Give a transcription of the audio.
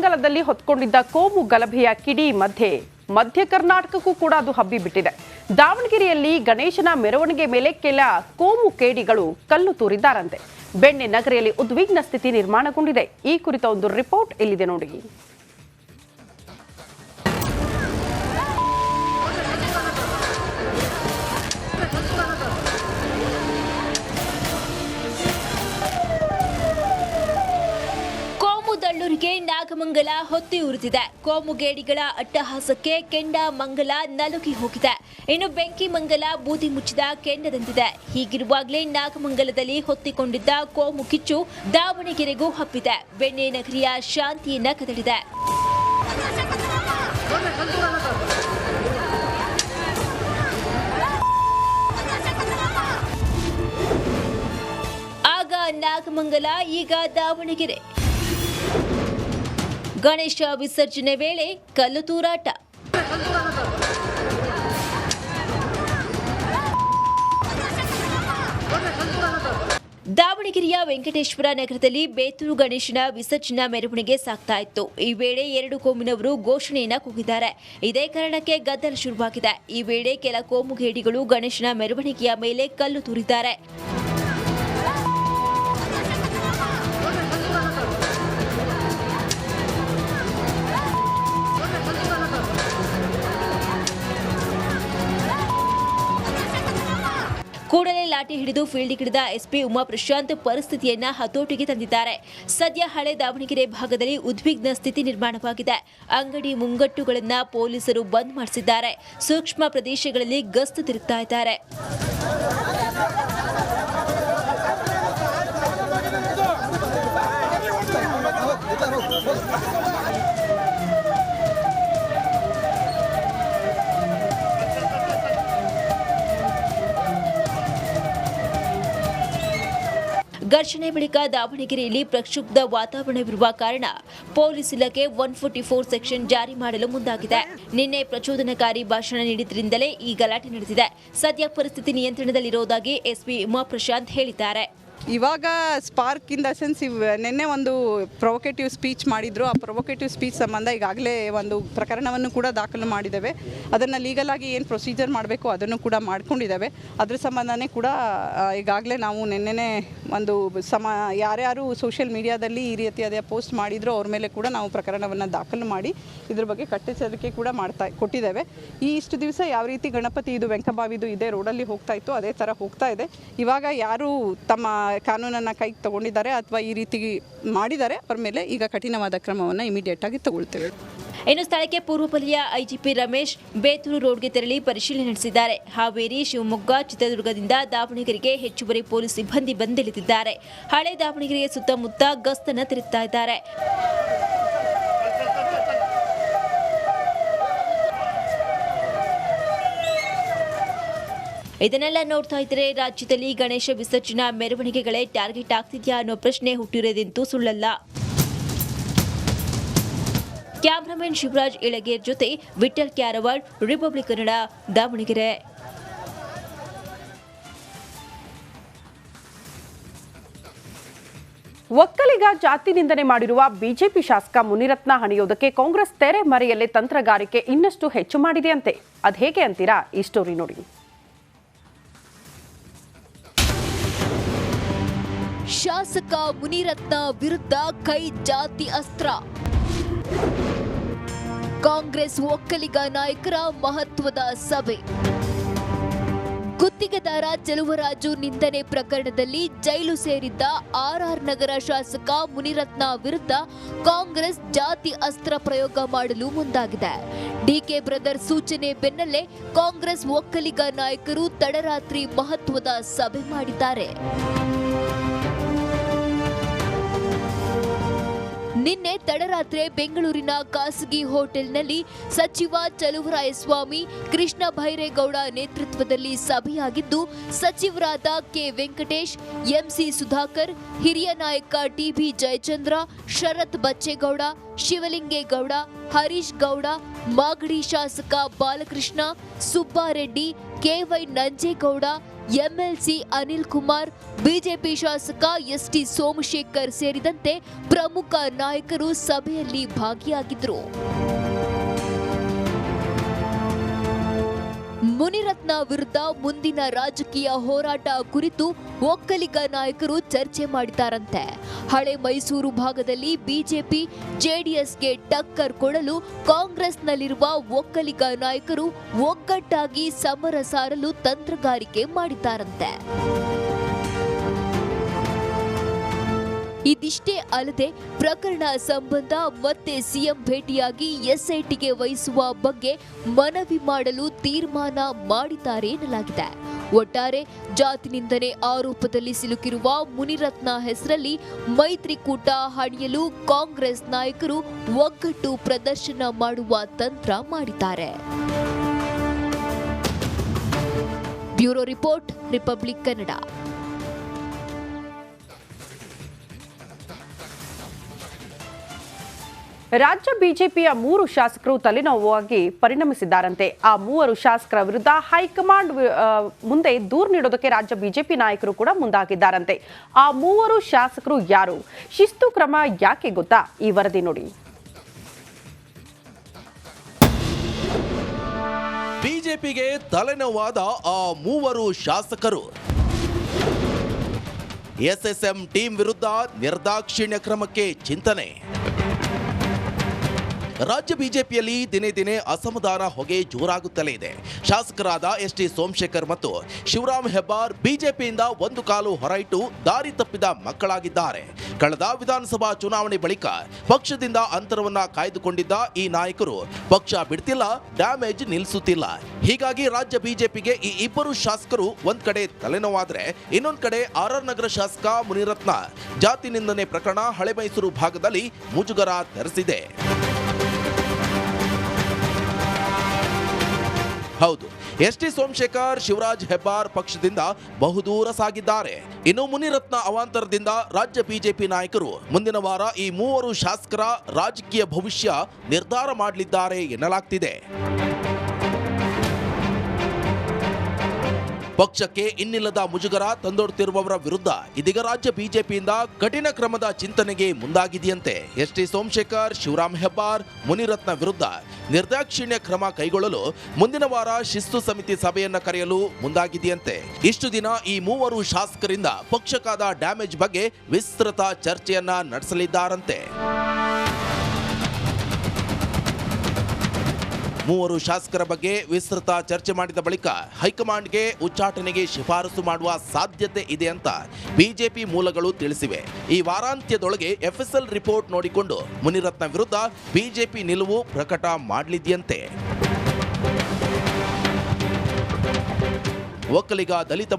ನಾಗಮಂಗಲದಲ್ಲಿ ಹೊತ್ಕೊಂಡಿದ್ದ ಕೋಮು ಗಲಭೆಯ ಕಿಡಿ ಮಧ್ಯೆ. ಮಧ್ಯ ಕರ್ನಾಟಕಕ್ಕೂ ಕೂಡ ಅದು ಹಬ್ಬಿ ಬಿಟ್ಟಿದೆ ದಾವಣಗೆರೆಯಲ್ಲಿ ಗಣೇಶನ ಮೆರವಣಿಗೆ ಮೇಲೆ ಕೆಲ ಕೋಮು ಕೇಡಿಗಳು ಕಲ್ಲು ತೂರಿದ್ದಾರಂತೆ. ಬೆಣ್ಣೆ ನಗರಿಯಲ್ಲಿ ಉದ್ವಿಗ್ನ ಸ್ಥಿತಿ ನಿರ್ಮಾಣಗೊಂಡಿದೆ. ಈ ಕುರಿತ ಒಂದು ರಿಪೋರ್ಟ್ ಇಲ್ಲಿದೆ ನೋಡಿ. ನಾಗಮಂಗಲ ಹೊತ್ತಿ ಉರಿದಿದೆ. ಕೋಮುಗೇಡಿಗಳ ಅಟ್ಟಹಾಸಕ್ಕೆ ಕೆಂಡ ಮಂಗಲ ನಲುಗಿ ಹೋಗಿದೆ. ಇನ್ನು ಬೆಂಕಿ ಮಂಗಲ ಬೂದಿ ಮುಚ್ಚಿದ ಕೆಂಡದಂತಿದೆ. ಹೀಗಿರುವಾಗಲೇ ನಾಗಮಂಗಲದಲ್ಲಿ ಹೊತ್ತಿಕೊಂಡಿದ್ದ ಕೋಮು ಕಿಚ್ಚು ದಾವಣಗೆರೆಗೂ ಹಬ್ಬಿದೆ. ಬೆಣ್ಣೆ ನಗರಿಯ ಶಾಂತಿಯನ್ನ ಕದಡಿದೆ ಆಗ ನಾಗಮಂಗಲ, ಈಗ ದಾವಣಗೆರೆ. ಗಣೇಶ ವಿಸರ್ಜನೆ ವೇಳೆ ಕಲ್ಲು ತೂರಾಟ. ದಾವಣಗೆರೆಯ ವೆಂಕಟೇಶ್ವರ ನಗರದಲ್ಲಿ ಬೇತೂರು ಗಣೇಶನ ವಿಸರ್ಜನಾ ಮೆರವಣಿಗೆ ಸಾಗ್ತಾ ಇತ್ತು. ಈ ವೇಳೆ ಎರಡು ಕೋಮಿನವರು ಘೋಷಣೆಯನ್ನ ಕೂಗಿದ್ದಾರೆ. ಇದೇ ಕಾರಣಕ್ಕೆ ಗದ್ದಲ ಶುರುವಾಗಿದೆ. ಈ ವೇಳೆ ಕೆಲ ಕೋಮುಗೇಡಿಗಳು ಗಣೇಶನ ಮೆರವಣಿಗೆಯ ಮೇಲೆ ಕಲ್ಲು ತೂರಿದ್ದಾರೆ. ಕೂಡಲೇ ಲಾಠಿ ಹಿಡಿದು ಫೀಲ್ಡ್ ಹಿಡಿದ ಎಸ್ಪಿ ಉಮಾ ಪ್ರಶಾಂತ್ ಪರಿಸ್ಥಿತಿಯನ್ನ ಹತೋಟಿಗೆ ತಂದಿದ್ದಾರೆ. ಸದ್ಯ ಹಳೆ ದಾವಣಗೆರೆ ಭಾಗದಲ್ಲಿ ಉದ್ವಿಗ್ನ ಸ್ಥಿತಿ ನಿರ್ಮಾಣವಾಗಿದೆ. ಅಂಗಡಿ ಮುಂಗಟ್ಟುಗಳನ್ನ ಪೊಲೀಸರು ಬಂದ್ ಮಾಡಿಸಿದ್ದಾರೆ. ಸೂಕ್ಷ್ಮ ಪ್ರದೇಶಗಳಲ್ಲಿ ಗಸ್ತು ತಿರುಗ್ತಾ ಇದ್ದಾರೆ. ಘರ್ಷಣೆ ಬಳಿಕ ದಾವಣಗೆರೆಯಲ್ಲಿ ಪ್ರಕ್ಷುಬ್ಧ ವಾತಾವರಣವಿರುವ ಕಾರಣ ಪೊಲೀಸ್ ಇಲಾಖೆ ಒನ್ ಫೋರ್ಟಿ ಫೋರ್ ಸೆಕ್ಷನ್ ಜಾರಿ ಮಾಡಲು ಮುಂದಾಗಿದೆ. ನಿನ್ನೆ ಪ್ರಚೋದನಕಾರಿ ಭಾಷಣ ನೀಡಿದ್ರಿಂದಲೇ ಈ ಗಲಾಟೆ ನಡೆದಿದೆ. ಸದ್ಯ ಪರಿಸ್ಥಿತಿ ನಿಯಂತ್ರಣದಲ್ಲಿರುವುದಾಗಿ ಎಸ್ಪಿ ಉಮಾಪ್ರಶಾಂತ್ ಹೇಳಿದ್ದಾರೆ. ಇವಾಗ ಸ್ಪಾರ್ಕ್ ಇನ್ ದ ಸೆನ್ಸ್ ಇವ್ ನಿನ್ನೆ ಒಂದು ಪ್ರೊವೊಕೇಟಿವ್ ಸ್ಪೀಚ್ ಮಾಡಿದ್ರು. ಆ ಪ್ರೊವೊಕೇಟಿವ್ ಸ್ಪೀಚ್ ಸಂಬಂಧ ಈಗಾಗಲೇ ಒಂದು ಪ್ರಕರಣವನ್ನು ಕೂಡ ದಾಖಲು ಮಾಡಿದ್ದೇವೆ. ಅದನ್ನು ಲೀಗಲಾಗಿ ಏನು ಪ್ರೊಸೀಜರ್ ಮಾಡಬೇಕು ಅದನ್ನು ಕೂಡ ಮಾಡ್ಕೊಂಡಿದ್ದೇವೆ. ಅದ್ರ ಸಂಬಂಧನೇ ಕೂಡ ಈಗಾಗಲೇ ನಾವು ನಿನ್ನೆನೇ ಒಂದು ಸಮ, ಯಾರ್ಯಾರು ಸೋಷಿಯಲ್ ಮೀಡಿಯಾದಲ್ಲಿ ಈ ರೀತಿಯಾದ ಪೋಸ್ಟ್ ಮಾಡಿದ್ರು ಅವ್ರ ಮೇಲೆ ಕೂಡ ನಾವು ಪ್ರಕರಣವನ್ನು ದಾಖಲು ಮಾಡಿ ಇದ್ರ ಬಗ್ಗೆ ಕಟ್ಟೆಚ್ಚರಿಕೆ ಕೂಡ ಮಾಡ್ತಾ, ಕೊಟ್ಟಿದ್ದೇವೆ. ಈ ಇಷ್ಟು ದಿವಸ ಯಾವ ರೀತಿ ಗಣಪತಿ ಇದು ವೆಂಕಬಾವಿದು ಇದೇ ರೋಡಲ್ಲಿ ಹೋಗ್ತಾ ಇತ್ತು, ಅದೇ ಥರ ಹೋಗ್ತಾ ಇದೆ. ಇವಾಗ ಯಾರು ತಮ್ಮ ಕಾನೂನನ್ನು ಕೈಗೆ ತಗೊಂಡಿದ್ದಾರೆ ಅಥವಾ ಈ ರೀತಿ ಮಾಡಿದ್ದಾರೆ, ಅವರ ಮೇಲೆ ಈಗ ಕಠಿಣವಾದ ಕ್ರಮವನ್ನು ಇಮಿಡಿಯೇಟ್ ಆಗಿ ತಗೊಳ್ತೇವೆ. ಇನ್ನು ಸ್ಥಳಕ್ಕೆ ಪೂರ್ವ ವಲಯ ಐಜಿಪಿ ರಮೇಶ್ ಬೇತೂರು ರೋಡ್ಗೆ ತೆರಳಿ ಪರಿಶೀಲನೆ ನಡೆಸಿದ್ದಾರೆ. ಹಾವೇರಿ, ಶಿವಮೊಗ್ಗ, ಚಿತ್ರದುರ್ಗದಿಂದ ದಾವಣಗೆರೆಗೆ ಹೆಚ್ಚುವರಿ ಪೊಲೀಸ್ ಸಿಬ್ಬಂದಿ ಬಂದಿಳಿದಿದ್ದಾರೆ. ಹಳೆ ದಾವಣಗೆರೆಯ ಸುತ್ತಮುತ್ತ ಗಸ್ತನ್ನು ತಿರುಗ್ತಾ ಇದ್ದಾರೆ. ಇದನ್ನೆಲ್ಲ ನೋಡ್ತಾ ಇದ್ರೆ ರಾಜ್ಯದಲ್ಲಿ ಗಣೇಶ ವಿಸರ್ಜನಾ ಮೆರವಣಿಗೆಗಳೇ ಟಾರ್ಗೆಟ್ ಆಗ್ತಿದ್ಯಾ ಅನ್ನೋ ಪ್ರಶ್ನೆ ಹುಟ್ಟಿರೋದಂತೂ ಸುಳ್ಳಲ್ಲ. ಕ್ಯಾಮ್ರಾಮನ್ ಶಿವರಾಜ್ ಇಳಗೇರ್ ಜೊತೆ ವಿಠಲ್ ಕ್ಯಾರವಾಡ್ ರಿಪಬ್ಲಿಕ್ ಕನ್ನಡ, ದಾವಣಗೆರೆ. ಒಕ್ಕಲಿಗ ಜಾತಿ ನಿಂದನೆ ಮಾಡಿರುವ ಬಿಜೆಪಿ ಶಾಸಕ ಮುನಿರತ್ನ ಹಣಿಯೋದಕ್ಕೆ ಕಾಂಗ್ರೆಸ್ ತೆರೆ ಮರೆಯಲ್ಲೇ ತಂತ್ರಗಾರಿಕೆ ಇನ್ನಷ್ಟು ಹೆಚ್ಚು ಮಾಡಿದೆಯಂತೆ. ಅದು ಹೇಗೆ ಅಂತೀರಾ ಈ ಸ್ಟೋರಿ ನೋಡಿ. ಶಾಸಕ ಮುನಿರತ್ನ ವಿರುದ್ಧ ಕೈ ಜಾತಿ ಅಸ್ತ್ರ. ಕಾಂಗ್ರೆಸ್ ಒಕ್ಕಲಿಗ ನಾಯಕರ ಮಹತ್ವದ ಸಭೆ. ಗುತ್ತಿಗೆದಾರ ಚೆಲುವರಾಜು ನಿಂದನೆ ಪ್ರಕರಣದಲ್ಲಿ ಜೈಲು ಸೇರಿದ್ದ ಆರ್ಆರ್ ನಗರ ಶಾಸಕ ಮುನಿರತ್ನ ವಿರುದ್ಧ ಕಾಂಗ್ರೆಸ್ ಜಾತಿ ಅಸ್ತ್ರ ಪ್ರಯೋಗ ಮಾಡಲು ಮುಂದಾಗಿದೆ. ಡಿಕೆ ಬ್ರದರ್ ಸೂಚನೆ ಬೆನ್ನಲ್ಲೇ ಕಾಂಗ್ರೆಸ್ ಒಕ್ಕಲಿಗ ನಾಯಕರು ತಡರಾತ್ರಿ ಮಹತ್ವದ ಸಭೆ ಮಾಡಿದ್ದಾರೆ. ನಿನ್ನೆ ತಡರಾತ್ರಿ ಬೆಂಗಳೂರಿನ ಖಾಸಗಿ ಹೋಟೆಲ್ನಲ್ಲಿ ಸಚಿವ ಚಲುವರಾಯಸ್ವಾಮಿ, ಕೃಷ್ಣ ಭೈರೇಗೌಡ ನೇತೃತ್ವದಲ್ಲಿ ಸಭೆಯಾಗಿದ್ದು, ಸಚಿವರಾದ ಕೆ ವೆಂಕಟೇಶ್, ಎಂಸಿ ಸುಧಾಕರ್, ಹಿರಿಯ ನಾಯಕ ಟಿಬಿ ಜಯಚಂದ್ರ, ಶರತ್ ಬಚ್ಚೇಗೌಡ, ಶಿವಲಿಂಗೇಗೌಡ, ಹರೀಶ್ ಗೌಡ, ಮಾಗಡಿ ಶಾಸಕ Balakrishna, Subbareddy KY Nanjegowda MLC Anil Kumar BJP ಶಾಸಕ ಎಸ್ಟಿ ಸೋಮಶೇಖರ್ ಸೇರಿದಂತೆ ಪ್ರಮುಖ ನಾಯಕರು ಸಭೆಯಲ್ಲಿ ಭಾಗಿಯಾಗಿದ್ದರು. ಮುನಿರತ್ನ ವಿರುದ್ಧ ಮುಂದಿನ ರಾಜಕೀಯ ಹೋರಾಟ ಕುರಿತು ಒಕ್ಕಲಿಗ ನಾಯಕರು ಚರ್ಚೆ ಮಾಡಿದ್ದಾರಂತೆ. ಹಳೆ ಮೈಸೂರು ಭಾಗದಲ್ಲಿ ಬಿಜೆಪಿ, ಜೆಡಿಎಸ್ಗೆ ಟಕ್ಕರ್ ಕೊಡಲು ಕಾಂಗ್ರೆಸ್ನಲ್ಲಿರುವ ಒಕ್ಕಲಿಗ ನಾಯಕರು ಒಗ್ಗಟ್ಟಾಗಿ ಸಮರ ಸಾರಲು ತಂತ್ರಗಾರಿಕೆ ಮಾಡಿದ್ದಾರಂತೆ. ಇದಿಷ್ಟೇ ಅಲ್ಲದೆ ಪ್ರಕರಣ ಸಂಬಂಧ ಮತ್ತೆ ಸಿಎಂ ಭೇಟಿಯಾಗಿ ಎಸ್ಐಟಿಗೆ ವಹಿಸುವ ಬಗ್ಗೆ ಮನವಿ ಮಾಡಲು ತೀರ್ಮಾನ ಮಾಡಿದ್ದಾರೆ ಎನ್ನಲಾಗಿದೆ. ಒಟ್ಟಾರೆ ಜಾತಿ ನಿಂದನೆ ಆರೋಪದಲ್ಲಿ ಸಿಲುಕಿರುವ ಮುನಿರತ್ನ ಹೆಸರಲ್ಲಿ ಮೈತ್ರಿಕೂಟ ಹಣಿಯಲು ಕಾಂಗ್ರೆಸ್ ನಾಯಕರು ಒಗ್ಗಟ್ಟು ಪ್ರದರ್ಶನ ಮಾಡುವ ತಂತ್ರ ಮಾಡಿದ್ದಾರೆ. Bureau report, Republic Kannada. ರಾಜ್ಯ ಬಿಜೆಪಿಯ ಮೂರು ಶಾಸಕರು ತಲೆನೋವಾಗಿ ಪರಿಣಮಿಸಿದ್ದಾರಂತೆ. ಆ ಮೂವರು ಶಾಸಕರ ವಿರುದ್ಧ ಹೈಕಮಾಂಡ್ ಮುಂದೆ ದೂರು ನೀಡೋದಕ್ಕೆ ರಾಜ್ಯ ಬಿಜೆಪಿ ನಾಯಕರು ಕೂಡ ಮುಂದಾಗಿದ್ದಾರಂತೆ. ಆ ಮೂವರು ಶಾಸಕರು ಯಾರು? ಶಿಸ್ತು ಕ್ರಮ ಯಾಕೆ ಗೊತ್ತಾ? ಈ ವರದಿ ನೋಡಿ. ಬಿಜೆಪಿಗೆ ತಲೆನೋವಾದ ಆ ಮೂವರು ಶಾಸಕರು. ಎಸ್ಎಸ್ಎಂ ಟೀಮ್ ವಿರುದ್ಧ ನಿರ್ದಾಕ್ಷಿಣ್ಯ ಕ್ರಮಕ್ಕೆ ಚಿಂತನೆ. ರಾಜ್ಯ ಬಿಜೆಪಿಯಲ್ಲಿ ದಿನೇ ದಿನೇ ಅಸಮಾಧಾನ ಹೊಗೆ ಜೋರಾಗುತ್ತಲೇ ಇದೆ. ಶಾಸಕರಾದ ಎಸ್ ಟಿ ಸೋಮಶೇಖರ್ ಮತ್ತು ಶಿವರಾಮ್ ಹೆಬ್ಬಾರ್ ಬಿಜೆಪಿಯಿಂದ ಒಂದು ಕಾಲು ಹೊರಯಿಟ್ಟು ದಾರಿ ತಪ್ಪಿದ ಮಕ್ಕಳಾಗಿದ್ದಾರೆ. ಕಳೆದ ವಿಧಾನಸಭಾ ಚುನಾವಣೆ ಬಳಿಕ ಪಕ್ಷದಿಂದ ಅಂತರವನ್ನ ಕಾಯ್ದುಕೊಂಡಿದ್ದ ಈ ನಾಯಕರು ಪಕ್ಷ ಬಿಡ್ತಿಲ್ಲ, ಡ್ಯಾಮೇಜ್ ನಿಲ್ಲಿಸುತ್ತಿಲ್ಲ ಹೀಗಾಗಿ ರಾಜ್ಯ ಬಿಜೆಪಿಗೆ ಈ ಇಬ್ಬರು ಶಾಸಕರು ಒಂದ್ ಕಡೆ ತಲೆನೋವಾದ್ರೆ ಇನ್ನೊಂದ್ ಕಡೆ ಆರ್ ನಗರ ಶಾಸಕ ಮುನಿರತ್ನ ಜಾತಿ ನಿಂದನೆ ಪ್ರಕರಣ ಹಳೆ ಮೈಸೂರು ಭಾಗದಲ್ಲಿ ಮುಜುಗರ ತರಿಸಿದೆ ಹೌದು. ಎಸ್ ಟಿ ಸೋಮಶೇಖರ್ ಶಿವರಾಜ್ ಹೆಬ್ಬಾರ್ ಪಕ್ಷದಿಂದ ಬಹುದೂರ ಸಾಗಿದ್ದಾರೆ. ಇನ್ನು ಮುನಿರತ್ನ ಅವಾಂತರದಿಂದ ರಾಜ್ಯ ಬಿಜೆಪಿ ನಾಯಕರು ಮುಂದಿನ ವಾರ ಈ ಮೂವರು ಶಾಸಕರ ರಾಜಕೀಯ ಭವಿಷ್ಯ ನಿರ್ಧಾರ ಮಾಡಲಿದ್ದಾರೆ ಎನ್ನಲಾಗ್ತಿದೆ. ಪಕ್ಷಕ್ಕೆ ಇನ್ನಿಲ್ಲದ ಮುಜುಗರ ತಂದೊಡ್ತಿರುವವರ ವಿರುದ್ಧ ಇದೀಗ ರಾಜ್ಯ ಬಿಜೆಪಿಯಿಂದ ಕಠಿಣ ಕ್ರಮದ ಚಿಂತನೆಗೆ ಮುಂದಾಗಿದೆಯಂತೆ. ಎಸ್ ಟಿ ಸೋಮಶೇಖರ್, ಶಿವರಾಮ್ ಹೆಬ್ಬಾರ್, ಮುನಿರತ್ನ ವಿರುದ್ಧ ನಿರ್ದಾಕ್ಷಿಣ್ಯ ಕ್ರಮ ಕೈಗೊಳ್ಳಲು ಮುಂದಿನ ವಾರ ಶಿಸ್ತು ಸಮಿತಿ ಸಭೆಯನ್ನ ಕರೆಯಲು ಮುಂದಾಗಿದೆಯಂತೆ. ಇಷ್ಟು ದಿನ ಈ ಮೂವರು ಶಾಸಕರಿಂದ ಪಕ್ಷಕ್ಕಾದ ಡ್ಯಾಮೇಜ್ ಬಗ್ಗೆ ವಿಸ್ತೃತ ಚರ್ಚೆಯನ್ನ ನಡೆಸಲಿದ್ದಾರಂತೆ. ಮೂವರು ಶಾಸಕರ ಬಗ್ಗೆ ವಿಸ್ತೃತ ಚರ್ಚೆ ಮಾಡಿದ ಬಳಿಕ ಹೈಕಮಾಂಡ್ಗೆ ಉಚ್ಚಾಟನೆಗೆ ಶಿಫಾರಸು ಮಾಡುವ ಸಾಧ್ಯತೆ ಇದೆ ಅಂತ ಬಿಜೆಪಿ ಮೂಲಗಳು ತಿಳಿಸಿವೆ. ಈ ವಾರಾಂತ್ಯದೊಳಗೆ ಎಫ್ಎಸ್ಎಲ್ ರಿಪೋರ್ಟ್ ನೋಡಿಕೊಂಡು ಮುನಿರತ್ನ ವಿರುದ್ಧ ಬಿಜೆಪಿ ನಿಲುವು ಪ್ರಕಟ ಮಾಡಲಿದೆಯಂತೆ. ಒಕ್ಕಲಿಗ ದಲಿತ